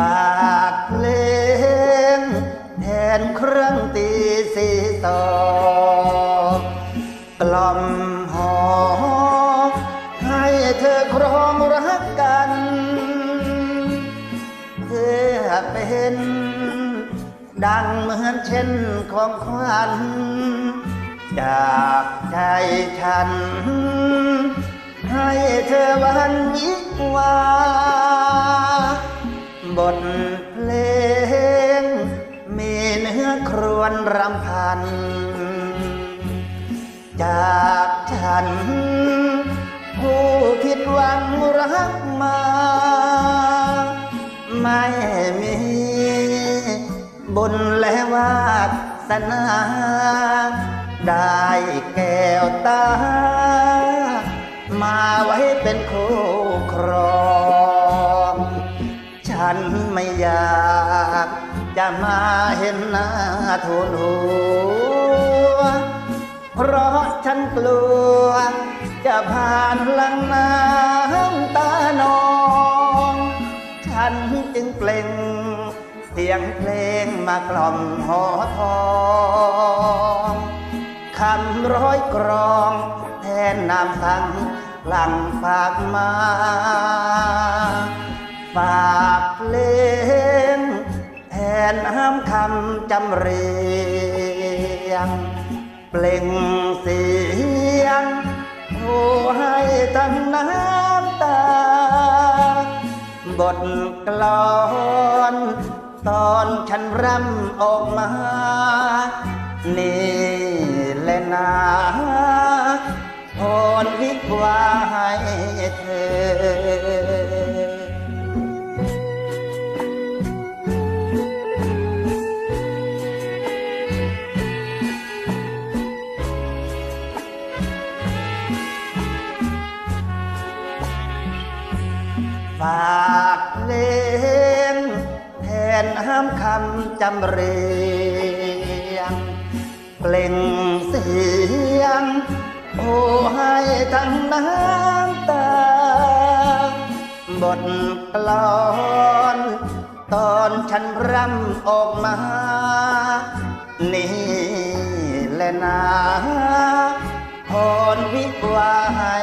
ากเพลงแทนเครื่องตีสีสอกล่อมหอให้เธอครองรักกันเธอเป็นดังเหมือนเช่นของขวัญจากใจฉัน ให้เธอวันวิวา บทเพลง มีเนื้อครวญรำพัน จากฉัน ผู้ผิดหวังรักมา ไม่มีบุญและวาสนา ได้แก้วตา มาไว้เป็นคู่ค จะมาเห็นหน้าทูลหัว เพราะฉันกลัว จะผ่านหลังน้ำตานอง ฉันจึงเปล่ง เสียงเพลงมากล่อมหอทองคำร้อยกรองแทนนามพังหลังฝากมา ฝากเพลงำจำเรียง เปล่งเสียงโทให้ทั้งน้ำตา บทกลอนตอนฉันรำออกมา นี่แหละนาพรวิกว่าให้เธอ ฝากเพลงแทนห้ามคำจำเรียงเปล่งเสียงโอ้ให้ทั้งน้ำตา บทกลอนตอนฉันรำออกมา นี่แหละนะพรวิวาให้